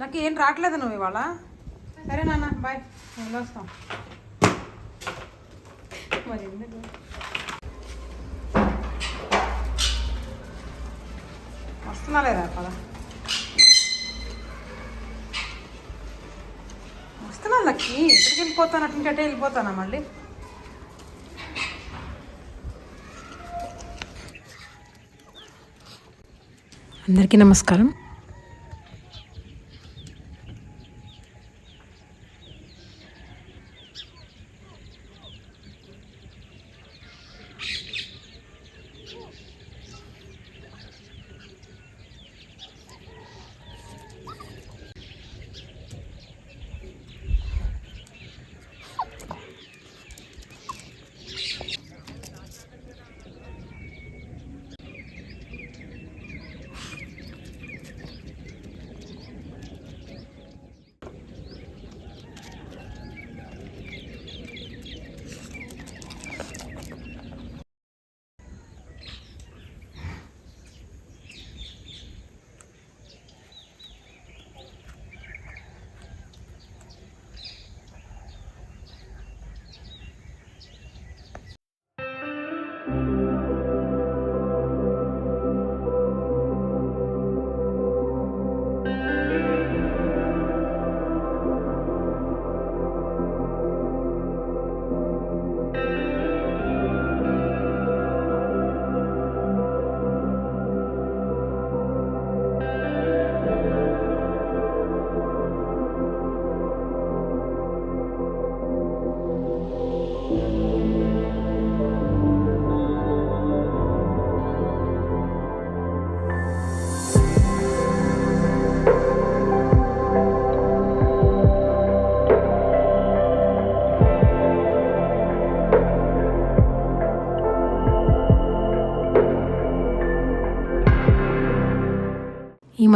నాకు ఏం రావట్లేదు నువ్వు ఇవాళ? సరే నాన్న బాయ్ వస్తాం. మరి ఎందుకు? వస్తున్నా లేదా పద. వస్తున్నా లక్కి. ఇంటికి వెళ్ళిపోతాను అటు అంటే వెళ్ళిపోతానా మళ్ళీ? అందరికీ నమస్కారం.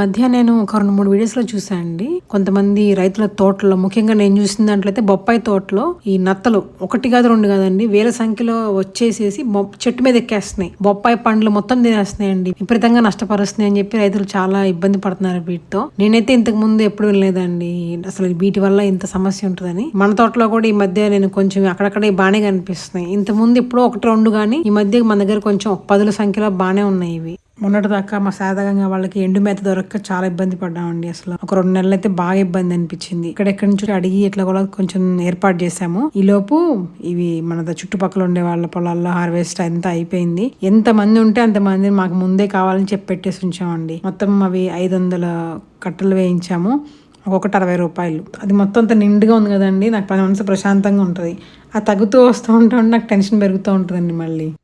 మధ్య నేను ఒక రెండు మూడు వీడియోస్లో చూసాను అండి. కొంతమంది రైతుల తోటలో ముఖ్యంగా నేను చూసిన దాంట్లో అయితే బొప్పాయి తోటలో ఈ నత్తలు ఒకటి కాదు రెండు కాదండి వేల సంఖ్యలో వచ్చేసేసి చెట్టు మీద ఎక్కేస్తున్నాయి. బొప్పాయి పండ్లు మొత్తం తినేస్తున్నాయండి విపరీతంగా నష్టపరుస్తున్నాయి అని చెప్పి రైతులు చాలా ఇబ్బంది పడుతున్నారు వీటితో. నేనైతే ఇంతకు ముందు ఎప్పుడు వినలేదండి. అసలు వీటి వల్ల ఇంత సమస్య ఉంటుందని. మన తోటలో కూడా ఈ మధ్య నేను కొంచెం అక్కడక్కడ బాగానే కనిపిస్తున్నాయి. ఇంత ముందు ఎప్పుడో ఒకటి రెండు కానీ ఈ మధ్య మన దగ్గర కొంచెం పదుల సంఖ్యలో బాగానే ఉన్నాయి ఇవి. మొన్నటిదాకా మా సాధారణంగా వాళ్ళకి ఎండు మేత దొరక్క చాలా ఇబ్బంది పడ్డామండి అసలు. ఒక రెండు నెలలు అయితే బాగా ఇబ్బంది అనిపించింది. ఇక్కడెక్కడి నుంచి అడిగి ఇట్లా కూడా కొంచెం ఏర్పాటు చేశాము. ఈ లోపు ఇవి మన చుట్టుపక్కల ఉండే వాళ్ళ పొలాల్లో హార్వెస్ట్ అంతా అయిపోయింది. ఎంత మంది ఉంటే అంతమంది మాకు ముందే కావాలని చెప్పి పెట్టేసి ఉంచామండి. మొత్తం అవి ఐదు వందల కట్టలు వేయించాము. ఒక్కొక్కటి అరవై రూపాయలు. అది మొత్తం అంత నిండుగా ఉంది కదండి. నాకు పది మనసు ప్రశాంతంగా ఉంటుంది. ఆ తగ్గుతూ వస్తూ ఉంటే నాకు టెన్షన్ పెరుగుతూ ఉంటుందండి మళ్ళీ.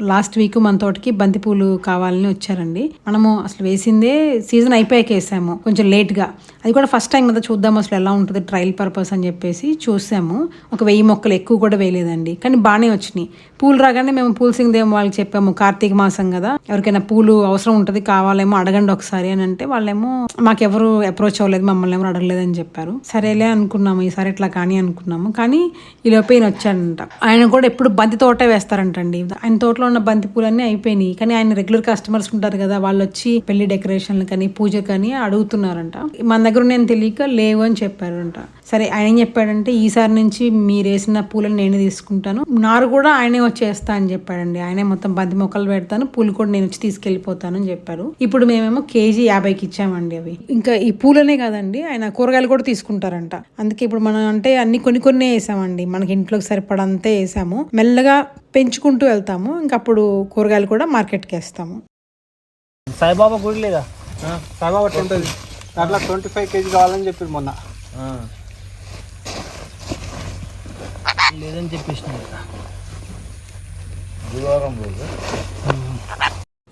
లాస్ట్ వీక్ మన తోటకి బంతిపూలు కావాలని వచ్చారండి. మనము అసలు వేసిందే సీజన్ అయిపోయాక వేసాము కొంచెం లేట్గా అది కూడా ఫస్ట్ టైం కదా చూద్దాం అసలు ఎలా ఉంటుంది ట్రయల్ పర్పస్ అని చెప్పేసి చూసాము. ఒక వెయ్యి మొక్కలు ఎక్కువ కూడా వేయలేదండి. కానీ బాగానే వచ్చినాయి. పూలు రాగానే మేము పూల సింగదేమో వాళ్ళకి చెప్పాము కార్తీక మాసం కదా ఎవరికైనా పూలు అవసరం ఉంటుంది కావాలేమో అడగండి ఒకసారి అని అంటే వాళ్ళేమో మాకెవరు అప్రోచ్ అవ్వలేదు మమ్మల్ని ఎవరు అడగలేదు అని చెప్పారు. సరేలే అనుకున్నాము ఈసారి ఇట్లా కానీ అనుకున్నాము. కానీ ఈ లోపు వచ్చాడంట. ఆయన కూడా ఎప్పుడు బంతి తోటే వేస్తారంటండి. ఆయన తోటలో ఉన్న బంతి పూలన్నీ అయిపోయినాయి. కానీ ఆయన రెగ్యులర్ కస్టమర్స్ ఉంటారు కదా వాళ్ళు వచ్చి పెళ్ళి డెకరేషన్లు కానీ పూజ కానీ అడుగుతున్నారంట. మన దగ్గర నేను తెలియక లేవు అని చెప్పారంట. సరే ఆయన ఏం చెప్పాడంటే ఈసారి నుంచి మీరు వేసిన పూలను నేను తీసుకుంటాను. నారు కూడా ఆయనే వచ్చి వేస్తా అని చెప్పాడండి. ఆయనే మొత్తం బంతి మొక్కలు పెడతాను పూలు కూడా నేను వచ్చి తీసుకెళ్ళిపోతాను అని చెప్పారు. ఇప్పుడు మేమేమో కేజీ యాభైకి ఇచ్చామండి అవి. ఇంకా ఈ పూలనే కాదండి ఆయన కూరగాయలు కూడా తీసుకుంటారంట. అందుకే ఇప్పుడు మనం అంటే అన్ని కొన్ని కొన్ని వేసామండి. మనకి ఇంట్లోకి సరిపడంతే వేసాము. మెల్లగా పెంచుకుంటూ వెళ్తాము. ఇంకా అప్పుడు కూరగాయలు కూడా మార్కెట్కి వేస్తాము. సాయిబాబా గుడి లేదా? సాయిబాబా టెంపుల్. అట్లా ట్వంటీ ఫైవ్ కేజీ కావాలని చెప్పారు మొన్న. లేదని చెప్పేసిన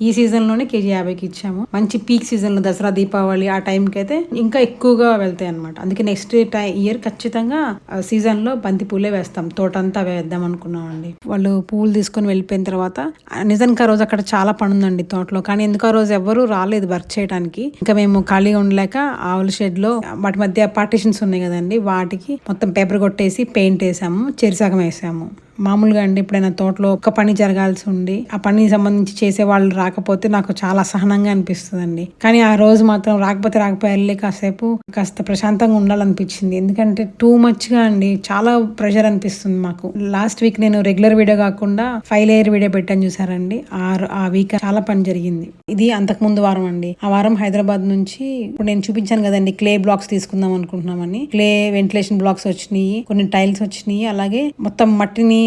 ఈ సీజన్లోనే కేజీ యాభైకి ఇచ్చాము. మంచి పీక్ సీజన్లో దసరా దీపావళి ఆ టైంకి అయితే ఇంకా ఎక్కువగా వెళ్తాయి అనమాట అందుకే నెక్స్ట్ టైం ఇయర్ ఖచ్చితంగా ఆ సీజన్లో బంతి పూలే వేస్తాం. తోటంతా వేద్దాం అనుకున్నామండి. వాళ్ళు పూలు తీసుకొని వెళ్ళిపోయిన తర్వాత నిజానికి ఆ రోజు అక్కడ చాలా పని ఉందండి తోటలో. కానీ ఎందుకు ఆ రోజు ఎవరు రాలేదు వర్క్ చేయడానికి ఇంకా మేము ఖాళీగా ఉండలేక ఆవుల షెడ్లో వాటి మధ్య పార్టీషన్స్ ఉన్నాయి కదండి వాటికి మొత్తం పేపర్ కొట్టేసి పెయింట్ వేసాము చెరిసగం వేసాము. మామూలుగా అండి ఎప్పుడైనా తోటలో ఒక్క పని జరగాల్సి ఉండి ఆ పనికి సంబంధించి చేసే వాళ్ళు రాకపోతే నాకు చాలా అసహనంగా అనిపిస్తుందండి. కానీ ఆ రోజు మాత్రం రాకపోతే రాకపోతే వెళ్ళి కాసేపు కాస్త ప్రశాంతంగా ఉండాలనిపించింది. ఎందుకంటే టూ మచ్గా అండి చాలా ప్రెషర్ అనిపిస్తుంది మాకు. లాస్ట్ వీక్ నేను రెగ్యులర్ వీడియో కాకుండా ఫైవ్ లేయర్ వీడియో పెట్టాను చూసారండి. ఆ ఆ వీక్ చాలా పని జరిగింది. ఇది అంతకు ముందు వారం అండి. ఆ వారం హైదరాబాద్ నుంచి ఇప్పుడు నేను చూపించాను కదండి క్లే బ్లాక్స్ తీసుకుందాం అనుకుంటున్నామని. క్లే వెంటిలేషన్ బ్లాక్స్ వచ్చినాయి కొన్ని టైల్స్ వచ్చినాయి అలాగే మొత్తం మట్టిని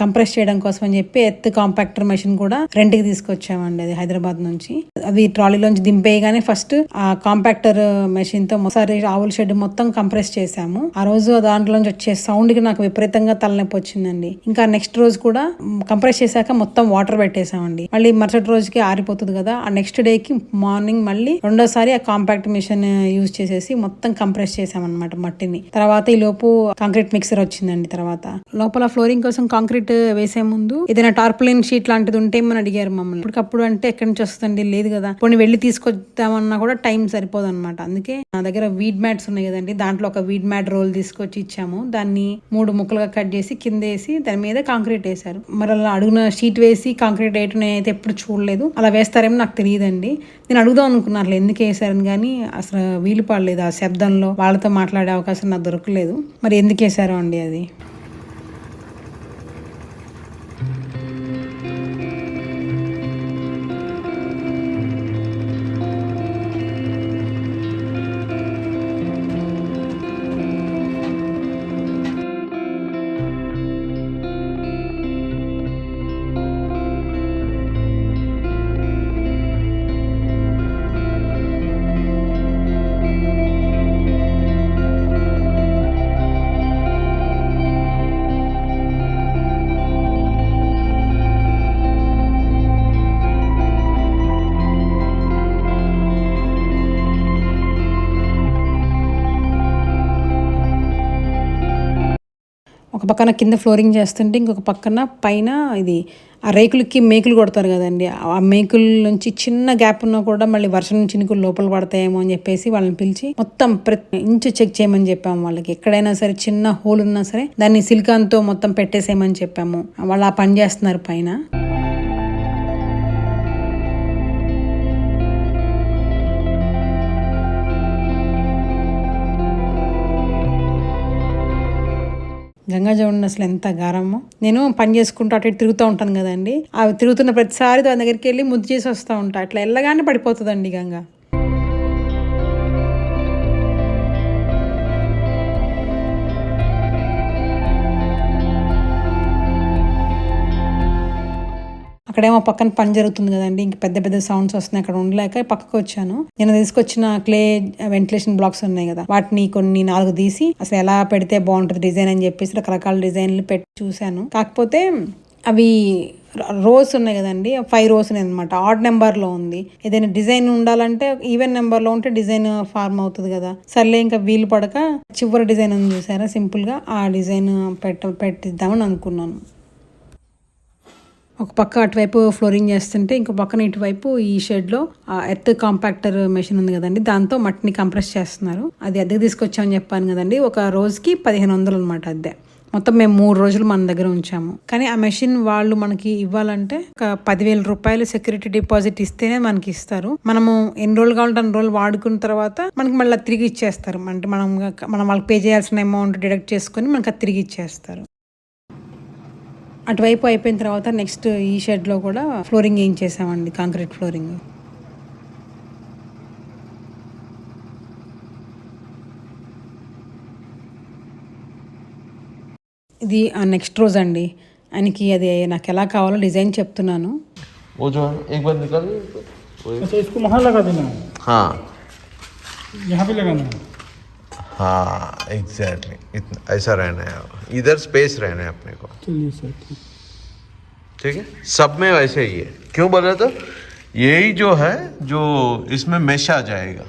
కంప్రెస్ చేయడం కోసం అని చెప్పి ఎత్ కాంపాక్టర్ మెషిన్ కూడా రెంట్కి తీసుకొచ్చామండి అది హైదరాబాద్ నుంచి. అవి ట్రాలీలోంచి దింపేయగానే ఫస్ట్ ఆ కాంపాక్టర్ మెషిన్తో ఒకసారి ఆవుల షెడ్ మొత్తం కంప్రెస్ చేశాము. ఆ రోజు దాంట్లోంచి వచ్చే సౌండ్కి నాకు విపరీతంగా తలనొప్పి వచ్చిందండి. ఇంకా నెక్స్ట్ రోజు కూడా కంప్రెస్ చేశాక మొత్తం వాటర్ పెట్టేశామండి. మళ్ళీ మరుసటి రోజుకి ఆరిపోతుంది కదా ఆ నెక్స్ట్ డే కి మార్నింగ్ మళ్ళీ రెండోసారి ఆ కాంపాక్ట్ మిషన్ యూజ్ చేసేసి మొత్తం కంప్రెస్ చేసామన్నమాట మట్టిని. తర్వాత ఈ లోపు కాంక్రీట్ మిక్సర్ వచ్చిందండి తర్వాత. లోపల ఫ్లోరింగ్ కోసం కాంక్రీట్ వేసే ముందు ఏదైనా టార్పులైన్ షీట్ లాంటిది ఉంటే ఏమని అడిగారు మమ్మల్ని? ఇప్పటికప్పుడు అంటే ఎక్కడి నుంచి వస్తుంది లేదు కదా. కొన్ని వెళ్ళి తీసుకొద్దామన్నా కూడా టైం సరిపోదు అనమాట అందుకే నా దగ్గర వీడ్ మ్యాట్స్ ఉన్నాయి కదండి. దాంట్లో ఒక వీడ్ మ్యాట్ రోల్ తీసుకొచ్చి ఇచ్చాము. దాన్ని మూడు ముక్కలుగా కట్ చేసి కింద వేసి దాని మీద కాంక్రీట్ వేశారు. మరి అలా అడుగున షీట్ వేసి కాంక్రీట్ వేయటం నేనైతే ఎప్పుడు చూడలేదు. అలా వేస్తారేమో నాకు తెలియదండి. నేను అడుగుదాం అనుకున్నాను ఎందుకు వేసారని కానీ అసలు వీలు పడలేదు ఆ శబ్దంలో. వాళ్ళతో మాట్లాడే అవకాశం నాకు దొరకలేదు. మరి ఎందుకు వేసారో అండి అది? ఒక పక్కన కింద ఫ్లోరింగ్ చేస్తుంటే ఇంకొక పక్కన పైన ఇది ఆ రేకులకి మేకులు కొడతారు కదండి. ఆ మేకుల నుంచి చిన్న గ్యాప్ ఉన్నా కూడా మళ్ళీ వర్షం చినుకులు లోపల పడతాయేమో అని చెప్పేసి వాళ్ళని పిలిచి మొత్తం ప్రతి ఇంచు చెక్ చేయమని చెప్పాము వాళ్ళకి. ఎక్కడైనా సరే చిన్న హోల్ ఉన్నా సరే దాన్ని సిలికాన్తో మొత్తం పెట్టేసేయమని చెప్పాము. వాళ్ళు ఆ పని చేస్తున్నారు పైన. గంగా జమున అసలు ఎంత గారమో. నేను పని చేసుకుంటూ అటు ఇటు తిరుగుతూ ఉంటాను కదండి. అవి తిరుగుతున్న ప్రతిసారి దాని దగ్గరికి వెళ్ళి ముద్దు చేసి వస్తూ ఉంటా. అట్లా వెళ్ళగానే పడిపోతుందండి గంగా. అక్కడేమో పక్కన పని జరుగుతుంది కదండి. ఇంక పెద్ద పెద్ద సౌండ్స్ వస్తున్నాయి అక్కడ ఉండలేక పక్కకు వచ్చాను. నేను తీసుకొచ్చిన క్లే వెంటిలేషన్ బ్లాక్స్ ఉన్నాయి కదా. వాటిని కొన్ని నాలుగు తీసి అసలు ఎలా పెడితే బాగుంటుంది డిజైన్ అని చెప్పేసి రకరకాల డిజైన్లు పెట్టి చూశాను. కాకపోతే అవి రోస్ ఉన్నాయి కదండి. ఫైవ్ రోస్ అనమాట ఆడ్ నెంబర్లో ఉంది. ఏదైనా డిజైన్ ఉండాలంటే ఈవెన్ నెంబర్లో ఉంటే డిజైన్ ఫార్మ్ అవుతుంది కదా. సర్లే ఇంకా వీలు పడక చివరి డిజైన్ ఉంది చూసారా సింపుల్గా. ఆ డిజైన్ పెట్ట పెట్టిద్దామని అనుకున్నాను. ఒక పక్క అటువైపు ఫ్లోరింగ్ చేస్తుంటే ఇంకో పక్కన ఇటువైపు ఈ షెడ్లో ఎర్త్ కాంపాక్టర్ మెషిన్ ఉంది కదండి దాంతో మట్టిని కంప్రెస్ చేస్తున్నారు. అది అద్దెకి తీసుకొచ్చామని చెప్పాను కదండి ఒక రోజుకి పదిహేను వందలు అనమాట అద్దె. మొత్తం మేము మూడు రోజులు మన దగ్గర ఉంచాము. కానీ ఆ మెషిన్ వాళ్ళు మనకి ఇవ్వాలంటే ఒక పదివేల రూపాయలు సెక్యూరిటీ డిపాజిట్ ఇస్తేనే మనకి ఇస్తారు. మనము ఎన్ని రోజులు కావాలంటే అన్ని రోజులు వాడుకున్న తర్వాత మనకి మళ్ళీ తిరిగి ఇచ్చేస్తారు. అంటే మనం మనం వాళ్ళకి పే చేయాల్సిన అమౌంట్ డిడక్ట్ చేసుకొని మనకి అది తిరిగి ఇచ్చేస్తారు. అటువైపు అయిపోయిన తర్వాత నెక్స్ట్ ఈ షెడ్లో కూడా ఫ్లోరింగ్ ఏం చేసామండి కాంక్రీట్ ఫ్లోరింగ్ ఇది నెక్స్ట్ రోజు అండి ఆయనకి అది నాకు ఎలా కావాలో డిజైన్ చెప్తున్నాను वो जो है एक बार निकाल वो- अच्छा इसको वहाँ लगा देना है हाँ यहाँ पे लगाना है हाँ एग्जैक्टली इतना ऐसा रहना है। इधर स्पेस रहना है अपने को। चलिए सर ठीक। ठीक है? सब में वैसे ही है। क्यों बोला तो यही जो है जो इसमें मेश आ जाएगा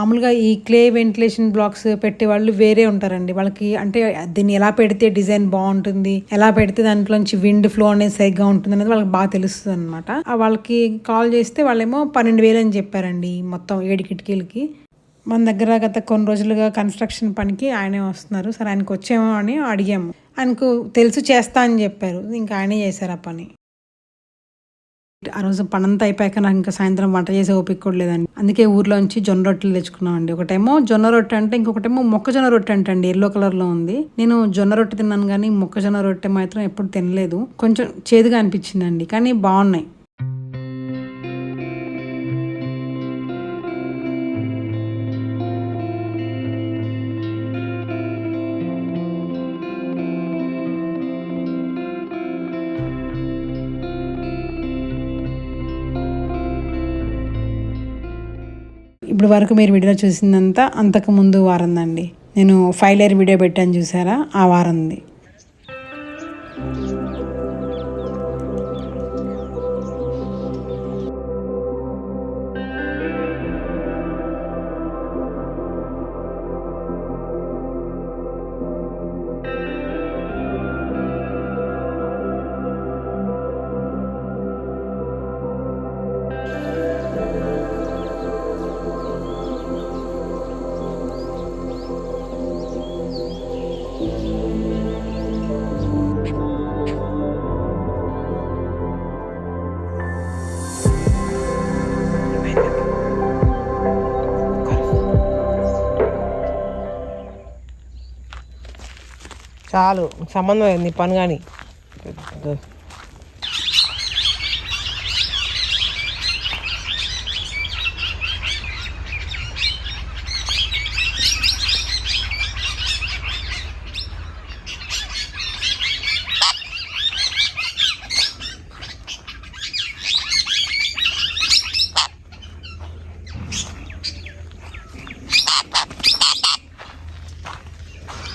మామూలుగా ఈ క్లే వెంటిలేషన్ బ్లాక్స్ పెట్టే వాళ్ళు వేరే ఉంటారండి. వాళ్ళకి అంటే దీన్ని ఎలా పెడితే డిజైన్ బాగుంటుంది ఎలా పెడితే దాంట్లోంచి విండ్ ఫ్లో అనేది సరిగ్గా ఉంటుంది అనేది వాళ్ళకి బాగా తెలుస్తుంది అనమాట వాళ్ళకి కాల్ చేస్తే వాళ్ళేమో పన్నెండు వేలు అని చెప్పారండి మొత్తం ఏడు కిటికీలకి. మన దగ్గర గత కొన్ని రోజులుగా కన్స్ట్రక్షన్ పనికి ఆయనే వస్తున్నారు. సరే ఆయనకు వచ్చేమో అని అడిగాము. ఆయనకు తెలుసు చేస్తా అని చెప్పారు. ఇంకా ఆయనే చేశారు ఆ పని. ఆ రోజు పనంతా అయిపోయాక నాకు ఇంకా సాయంత్రం వంట చేసే ఓపిక కూడా లేదండి. అందుకే ఊర్లోంచి జొన్న రొట్టెలు తెచ్చుకున్నామండి. ఒకటేమో జొన్న రొట్టె అంటే ఇంకొకటేమో మొక్కజొన్న రొట్టె అంటే అండి ఎల్లో కలర్లో ఉంది. నేను జొన్న రొట్టె తిన్నాను కానీ మొక్కజొన్న రొట్టె మాత్రం ఎప్పుడు తినలేదు. కొంచెం చేదుగా అనిపించిందండి. కానీ బాగున్నాయి. ఇప్పుడు వరకు మీరు వీడియో చూసిందంతా అంతకు ముందు వారందండి. నేను ఫైవ్ లేయర్ వీడియో పెట్టాను చూసారా? ఆ వారంది. చాలు సంబంధం అయింది పని కానీ.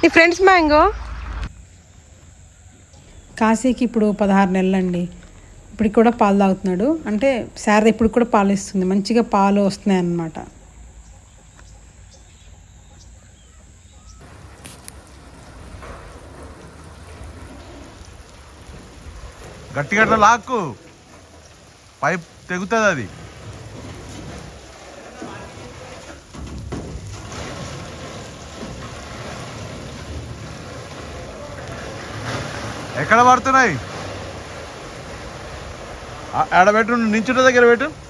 నీ ఫ్రెండ్స్ మ్యాంగో కాశీకి ఇప్పుడు పదహారు నెలలండి. ఇప్పటికి కూడా పాలు తాగుతున్నాడు. అంటే శారద ఇప్పుడు కూడా పాలు ఇస్తుంది. మంచిగా పాలు వస్తున్నాయి అన్నమాట. లాక్కు. పైప్ తెగుతుంది అది. ఎక్కడ పడుతున్నాయి? ఆ- ఆడ పెట్టు నించుంట దగ్గర పెట్టు.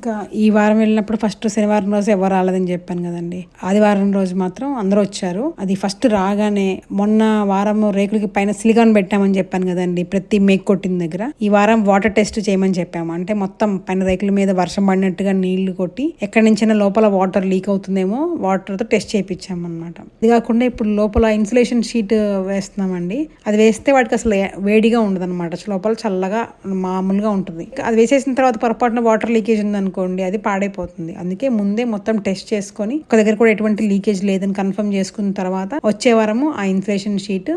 ఇంకా ఈ వారం వెళ్ళినప్పుడు ఫస్ట్ శనివారం రోజు ఎవరు రాలేదని చెప్పాను కదండి. ఆదివారం రోజు మాత్రం అందరూ వచ్చారు. అది ఫస్ట్ రాగానే మొన్న వారం రేకులకి పైన సిలికాన్ పెట్టామని చెప్పాను కదండి ప్రతి మేక్ కొట్టిన దగ్గర. ఈ వారం వాటర్ టెస్ట్ చేయమని చెప్పాము. అంటే మొత్తం పైన రేకుల మీద వర్షం పడినట్టుగా నీళ్ళు కొట్టి ఎక్కడి నుంచైనా లోపల వాటర్ లీక్ అవుతుందేమో వాటర్తో టెస్ట్ చేయించాము అనమాట ఇది కాకుండా ఇప్పుడు లోపల ఇన్సులేషన్ షీట్ వేస్తున్నామండి. అది వేస్తే వాటికి అసలు వేడిగా ఉండదు అనమాట లోపల చల్లగా మామూలుగా ఉంటుంది. అది వేసేసిన తర్వాత పొరపాటున వాటర్ లీకేజ్ ఉంది అనుకోండి అది పాడైపోతుంది. అందుకే ముందే మొత్తం టెస్ట్ చేసుకొని ఒక దగ్గర కూడా ఎటువంటి లీకేజ్ లేదని కన్ఫర్మ్ చేసుకున్న తర్వాత వచ్చే వారము ఆ ఇన్సులేషన్ షీట్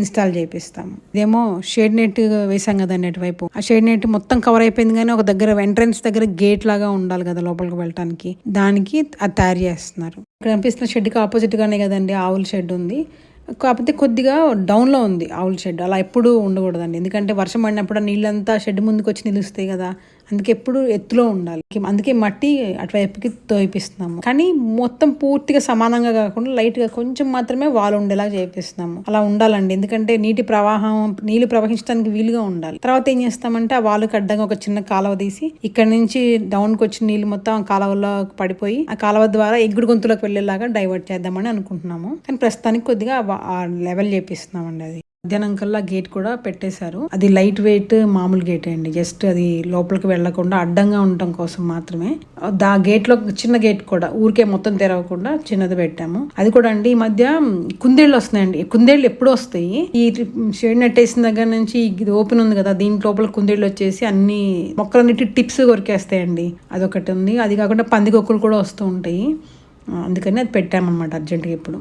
ఇన్స్టాల్ చేపిస్తాము. ఇదేమో షేడ్ నెట్ వేసాం కదండి అటువైపు ఆ షేడ్ నెట్ మొత్తం కవర్ అయిపోయింది కానీ ఒక దగ్గర ఎంట్రన్స్ దగ్గర గేట్ లాగా ఉండాలి కదా లోపలికి వెళ్ళటానికి. దానికి అది తయారు చేస్తున్నారు. ఇక్కడ కనిపిస్తున్న షెడ్కి ఆపోజిట్ గానే కదండి ఆవుల షెడ్ ఉంది. కాకపోతే కొద్దిగా డౌన్లో ఉంది ఆవుల షెడ్. అలా ఎప్పుడూ ఉండకూడదండి. ఎందుకంటే వర్షం పడినప్పుడు నీళ్ళంతా షెడ్ ముందుకు వచ్చి నిలుస్తాయి కదా. అందుకే ఎప్పుడు ఎత్తులో ఉండాలి. అందుకే మట్టి అటువైపుకి తోయిపిస్తున్నాము. కానీ మొత్తం పూర్తిగా సమానంగా కాకుండా లైట్గా కొంచెం మాత్రమే వాల్ ఉండేలా చేపిస్తున్నాము అలా ఉండాలండి. ఎందుకంటే నీటి ప్రవాహం నీళ్ళు ప్రవహించడానికి వీలుగా ఉండాలి. తర్వాత ఏం చేస్తామంటే ఆ వాలుకి అడ్డంగా ఒక చిన్న కాలువ తీసి ఇక్కడ నుంచి డౌన్కి వచ్చిన నీళ్ళు మొత్తం ఆ కాలువలో పడిపోయి ఆ కాలువ ద్వారా ఎగ్గుడు గొంతులోకి వెళ్ళేలాగా డైవర్ట్ చేద్దామని అనుకుంటున్నాము. కానీ ప్రస్తుతానికి కొద్దిగా లెవెల్ చేపిస్తున్నామండి అది. మధ్యాహ్నం కల్లా గేట్ కూడా పెట్టేశారు. అది లైట్ వెయిట్ మామూలు గేట్ అండి. జస్ట్ అది లోపలికి వెళ్ళకుండా అడ్డంగా ఉండటం కోసం మాత్రమే. దా గేట్లో చిన్న గేట్ కూడా ఊరికే మొత్తం తెరవకుండా చిన్నది పెట్టాము. అది కూడా అండి ఈ మధ్య కుందేళ్ళు వస్తున్నాయండి. కుందేళ్ళు ఎప్పుడు వస్తాయి. ఈ షేడ్ నెట్ వేసిన దగ్గర నుంచి ఇది ఓపెన్ ఉంది కదా దీని లోపల కుందేళ్ళు వచ్చేసి అన్ని మొక్కలన్నిటి టిప్స్ కొరికేస్తాయండి. అదొకటి ఉంది. అది కాకుండా పందికొక్కులు కూడా వస్తూ ఉంటాయి. అందుకని అది పెట్టామన్నమాట అర్జెంటుగా ఇప్పుడు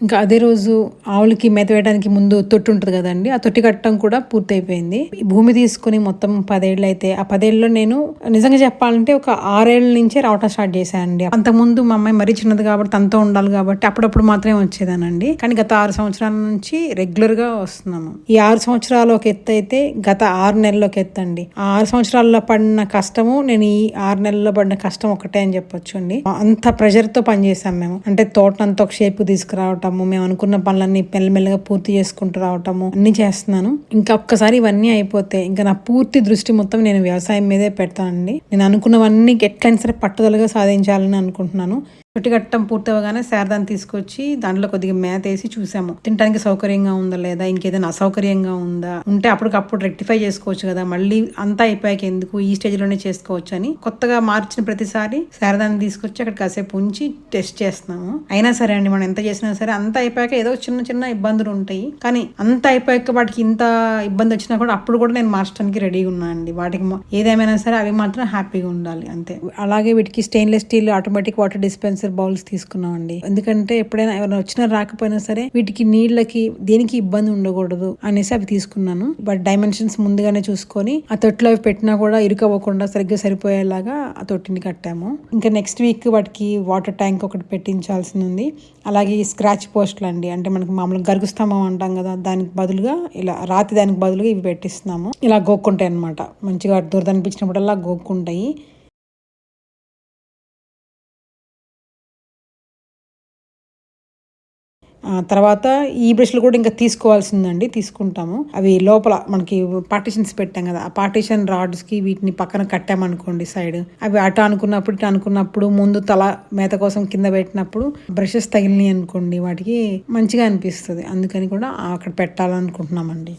ఇంకా అదే రోజు ఆవులకి మేత వేయడానికి ముందు తొట్టి ఉంటుంది కదండి ఆ తొట్టి కట్టడం కూడా పూర్తయిపోయింది. ఈ భూమి తీసుకుని మొత్తం పదేళ్ళు అయితే ఆ పదేళ్ళలో నేను నిజంగా చెప్పాలంటే ఒక ఆరేళ్ళ నుంచే రావటం స్టార్ట్ చేశానండి. అంతకుముందు మా అమ్మాయి మరీ చిన్నది కాబట్టి తనతో ఉండాలి కాబట్టి అప్పుడప్పుడు మాత్రమే వచ్చేదానండి. కానీ గత ఆరు సంవత్సరాల నుంచి రెగ్యులర్గా వస్తున్నాము. ఈ ఆరు సంవత్సరాలు ఒక ఎత్తు అయితే గత ఆరు నెలలు ఎత్తు అండి ఆ ఆరు సంవత్సరాల్లో పడిన కష్టము నేను ఈ ఆరు నెలల్లో పడిన కష్టం ఒకటే అని చెప్పొచ్చు అండి అంత ప్రెషర్తో పనిచేసాం మేము. అంటే తోటనంతా ఒక షేప్ రావటము మేము అనుకున్న పనులన్నీ మెల్లమెల్లగా పూర్తి చేసుకుంటూ రావటము అన్ని చేస్తున్నాను. ఇంకా ఒక్కసారి ఇవన్నీ అయిపోతే ఇంకా నా పూర్తి దృష్టి మొత్తం నేను వ్యవసాయం మీదే పెడతానండి. నేను అనుకున్నవన్నీ ఎట్లయినా సరే పట్టుదలగా సాధించాలని అనుకుంటున్నాను. చుట్టి కట్టడం పూర్తవగానే శారదాన్ని తీసుకొచ్చి దాంట్లో కొద్దిగా మేత వేసి చూసాము. తినడానికి సౌకర్యంగా ఉందా లేదా? ఇంకేదైనా అసౌకర్యంగా ఉందా? ఉంటే అప్పటికప్పుడు రెక్టిఫై చేసుకోవచ్చు కదా. మళ్ళీ అంతా అయిపోయాక ఎందుకు? ఈ స్టేజ్లోనే చేసుకోవచ్చు అని కొత్తగా మార్చిన ప్రతిసారి శారదాన్ని తీసుకొచ్చి అక్కడ కాసేపు ఉంచి టెస్ట్ చేస్తున్నాము. అయినా సరే అండి మనం ఎంత చేసినా సరే అంత అయిపోయాక ఏదో చిన్న చిన్న ఇబ్బందులు ఉంటాయి. కానీ అంత అయిపోయాక వాటికి ఇంత ఇబ్బంది వచ్చినా కూడా అప్పుడు కూడా నేను మార్చడానికి రెడీగా ఉన్నా అండి. వాటికి ఏదేమైనా సరే అవి మాత్రం హ్యాపీగా ఉండాలి అంతే. అలాగే వీటికి stainless steel automatic water dispense dispenser bowls తీసుకున్నామండి. ఎందుకంటే ఎప్పుడైనా ఎవరైనా వచ్చినా రాకపోయినా సరే వీటికి నీళ్ళకి దేనికి ఇబ్బంది ఉండకూడదు అనేసి అవి తీసుకున్నాను. బట్ డైమెన్షన్స్ ముందుగానే చూసుకొని ఆ తొట్టిలో అవి పెట్టినా కూడా ఇరుకవ్వకుండా సరిగ్గా సరిపోయేలాగా ఆ తొట్టిని కట్టాము. ఇంకా నెక్స్ట్ వీక్ వాటికి వాటర్ ట్యాంక్ ఒకటి పెట్టించాల్సి ఉంది అలాగే ఈ స్క్రాచ్ పోస్ట్లు అండి. అంటే మనకి మామూలుగా గరుగు స్తంభం అంటాం కదా దానికి బదులుగా ఇలా రాతి దానికి బదులుగా ఇవి పెట్టిస్తున్నాము. ఇలా గోక్కుంటాయి అనమాట మంచిగా దురదనిపించినప్పుడల్లా గోక్కుంటాయి. తర్వాత ఈ బ్రష్లు కూడా ఇంకా తీసుకోవాల్సిందండి తీసుకుంటాము. అవి లోపల మనకి పార్టీషన్స్ పెట్టాం కదా ఆ పార్టీషన్ రాడ్స్కి వీటిని పక్కన కట్టామనుకోండి సైడ్. అవి అటు అనుకున్నప్పుడు ఇటు అనుకున్నప్పుడు ముందు తల మేత కోసం కింద పెట్టినప్పుడు బ్రషెస్ తగిలినాయి అనుకోండి వాటికి మంచిగా అనిపిస్తుంది. అందుకని కూడా అక్కడ పెట్టాలనుకుంటున్నామండి.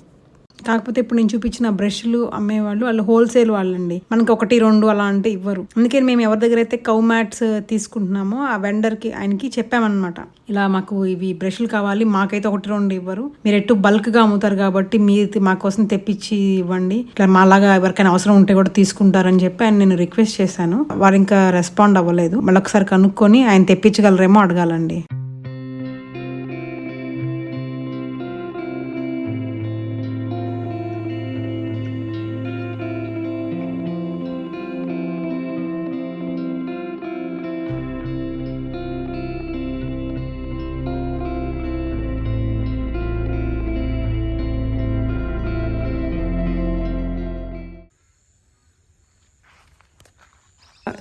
కాకపోతే ఇప్పుడు నేను చూపించిన బ్రష్లు అమ్మేవాళ్ళు వాళ్ళు హోల్సేల్ వాళ్ళండి. మనకి ఒకటి రెండు అలా అంటే ఇవ్వరు. అందుకని మేము ఎవరి దగ్గర అయితే కౌ మ్యాట్స్ తీసుకుంటున్నామో ఆ వెండర్కి ఆయనకి చెప్పామన్నమాట. ఇలా మాకు ఇవి బ్రష్లు కావాలి మాకైతే ఒకటి రెండు ఇవ్వరు. మీరు ఎటు బల్క్గా అమ్ముతారు కాబట్టి మీరు మాకోసం తెప్పించి ఇవ్వండి. ఇట్లా మాలాగా ఎవరికైనా అవసరం ఉంటే కూడా తీసుకుంటారని చెప్పి ఆయన నేను రిక్వెస్ట్ చేశాను. వారు ఇంకా రెస్పాండ్ అవ్వలేదు. మళ్ళీ ఒకసారి కనుక్కొని ఆయన తెప్పించగలరేమో అడగాలండి.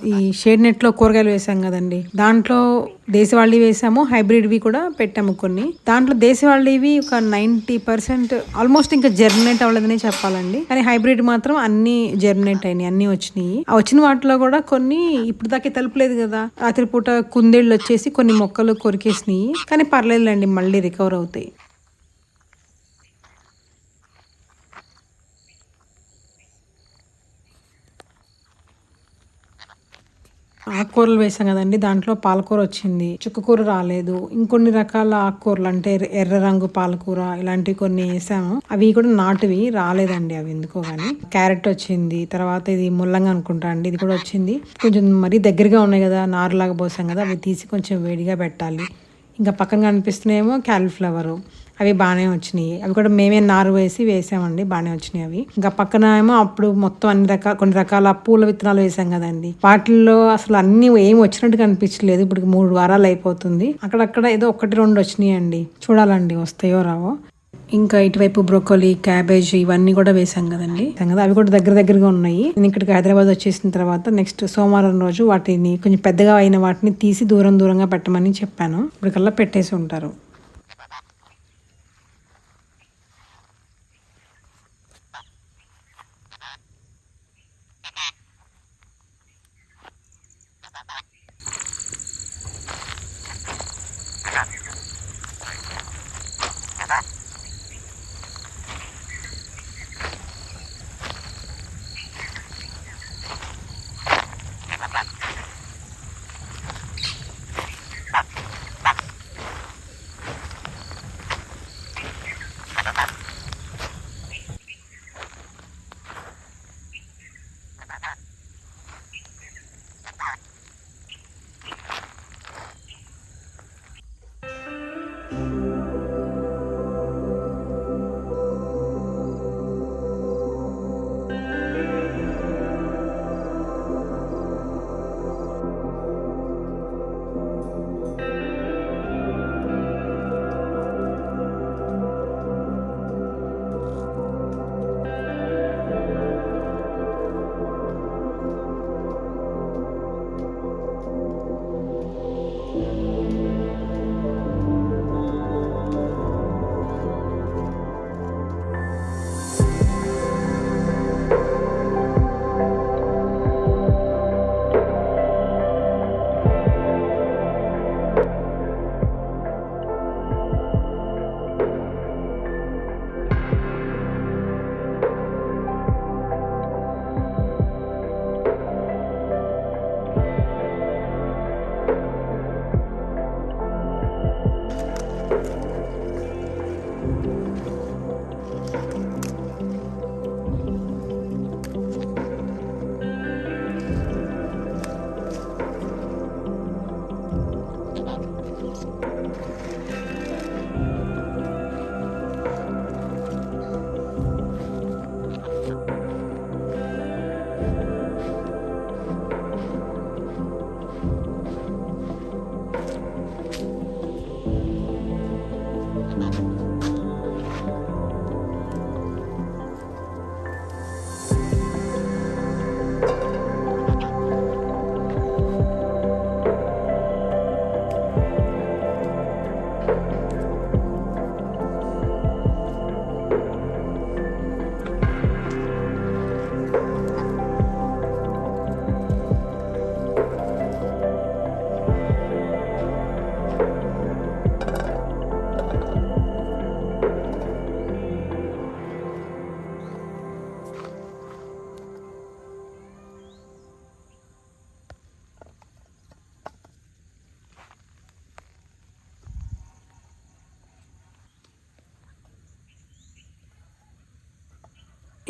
ఈ షేడ్ నెట్లో కూరగాయలు వేసాం కదండి. దాంట్లో దేశవాళీ వేసాము హైబ్రిడ్వి కూడా పెట్టాము కొన్ని. దాంట్లో దేశవాళీవి ఒక నైన్టీ పర్సెంట్ ఆల్మోస్ట్ ఇంకా జర్మినేట్ అవ్వలేదని చెప్పాలండి. కానీ హైబ్రిడ్ మాత్రం అన్ని జర్మినేట్ అయినాయి అన్ని వచ్చినాయి. ఆ వచ్చిన వాటిలో కూడా కొన్ని ఇప్పుడు దాకా తలుపులేదు కదా. రాత్రిపూట కుందేళ్ళు వచ్చేసి కొన్ని మొక్కలు కొరికేసినాయి. కానీ పర్లేదులేండి మళ్ళీ రికవర్ అవుతాయి. ఆకుకూరలు వేసాం కదండి. దాంట్లో పాలకూర వచ్చింది. చుక్కకూర రాలేదు. ఇంకొన్ని రకాల ఆకుకూరలు అంటే ఎర్ర- ఎర్ర రంగు పాలకూర ఇలాంటివి కొన్ని వేసాము. అవి కూడా నాటువి. రాలేదండి అవి ఎందుకో కానీ క్యారెట్ వచ్చింది. తర్వాత ఇది ముల్లంగా అనుకుంటా అండి. ఇది కూడా వచ్చింది. కొంచెం మరీ దగ్గరగా ఉన్నాయి కదా. నారులాగా పోసాం కదా. అవి తీసి కొంచెం వేడిగా పెట్టాలి. ఇంకా పక్కన కనిపిస్తున్నాయేమో క్యాలీఫ్లవరు. అవి బాగానే వచ్చినాయి. అవి కూడా మేమే నారు వేసి వేసామండి బాగానే వచ్చినాయి అవి. ఇంకా పక్కన ఏమో అప్పుడు మొత్తం అన్ని రకాల కొన్ని రకాల పూల విత్తనాలు వేసాం కదండి. వాటిల్లో అసలు అన్ని ఏం వచ్చినట్టు కనిపించలేదు ఇప్పుడు మూడు వారాలు అయిపోతుంది. అక్కడక్కడ ఏదో ఒకటి రెండు వచ్చినాయి అండి చూడాలండి వస్తాయో రావో. ఇంకా ఇటువైపు బ్రోకోలీ క్యాబేజ్ ఇవన్నీ కూడా వేసాం కదండి. కదా అవి కూడా దగ్గర దగ్గరగా ఉన్నాయి. నేను ఇక్కడికి హైదరాబాద్ వచ్చేసిన తర్వాత నెక్స్ట్ సోమవారం రోజు వాటిని కొంచెం పెద్దగా అయిన వాటిని తీసి దూరం దూరంగా పెట్టమని చెప్పాను. ఇప్పటికల్లా పెట్టేసి ఉంటారు.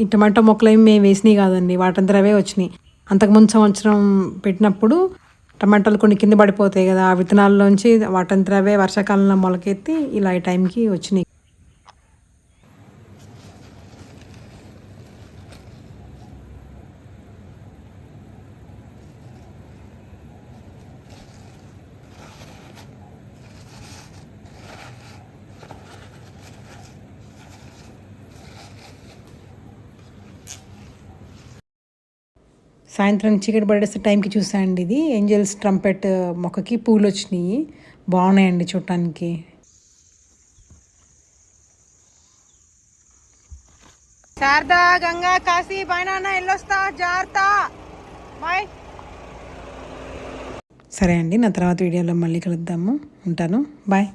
ఈ టమాటో మొక్కలు ఏమి మేము వేసినాయి కాదండి వాటంతా అవే వచ్చినాయి అంతకుముందు సంవత్సరం పెట్టినప్పుడు టమాటాలు కొన్ని కింద పడిపోతాయి కదా ఆ విత్తనాల్లోంచి వాటంతా అవే వర్షాకాలంలో మొలకెత్తి ఇలా ఈ టైంకి వచ్చినాయి సాయంత్రం చీకటి పడేస్తే టైంకి చూసాయండి ఇది. ఏంజల్స్ ట్రంపెట్ మొక్కకి పూలు వచ్చినాయి. బాగున్నాయండి చూడటానికి శారదా గంగా కాశీ పైన ఎల్లొస్తా జాగ్రత్త బాయ్. సరే అండి నా తర్వాత వీడియోలో మళ్ళీ కలుద్దాము. ఉంటాను. బాయ్.